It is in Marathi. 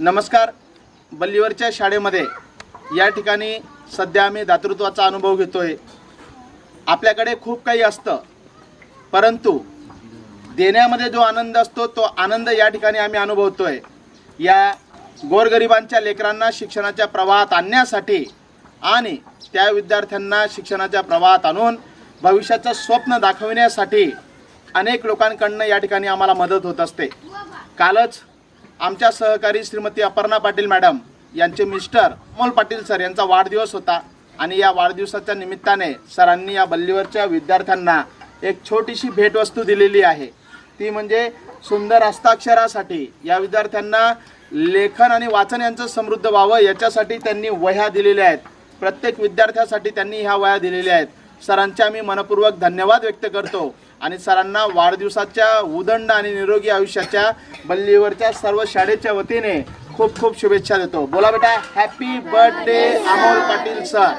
नमस्कार. बल्लीवरच्या शाळेमध्ये या ठिकाणी सध्या आम्ही दातृत्वाचा अनुभव घेतो आहे आपल्याकडे खूप काही असतं परंतु देण्यामध्ये जो आनंद असतो तो आनंद या ठिकाणी आम्ही अनुभवतो आहे या गोरगरिबांच्या लेकरांना शिक्षणाच्या प्रवाहात आणण्यासाठी आणि त्या विद्यार्थ्यांना शिक्षणाच्या प्रवाहात आणून भविष्याचं स्वप्न दाखविण्यासाठी अनेक लोकांकडनं या ठिकाणी आम्हाला मदत होत असते. कालच आमच्या सहकारी श्रीमती अपर्णा पाटील मॅडम यांचे मिस्टर अमोल पाटील सर यांचा वाढदिवस होता. आणि या वाढदिवसाच्या निमित्ताने सरांनी या बल्लीवरच्या विद्यार्थ्यांना एक छोटीशी भेटवस्तू दिलेली आहे. ती म्हणजे सुंदर हस्ताक्षरासाठी या विद्यार्थ्यांना लेखन आणि वाचन यांचं समृद्ध व्हावं याच्यासाठी त्यांनी वह्या दिलेल्या आहेत. प्रत्येक विद्यार्थ्यासाठी त्यांनी ह्या वह्या दिलेल्या आहेत. सरांचे आम्ही मनपूर्वक धन्यवाद व्यक्त करतो. आणि सरांना वाढदिवसाच्या उदंड आणि निरोगी आयुष्याच्या बल्लीवरच्या सर्व शाळेच्या वतीने खूप खूप शुभेच्छा देतो. बोला बेटा happy birthday Amol Patil sir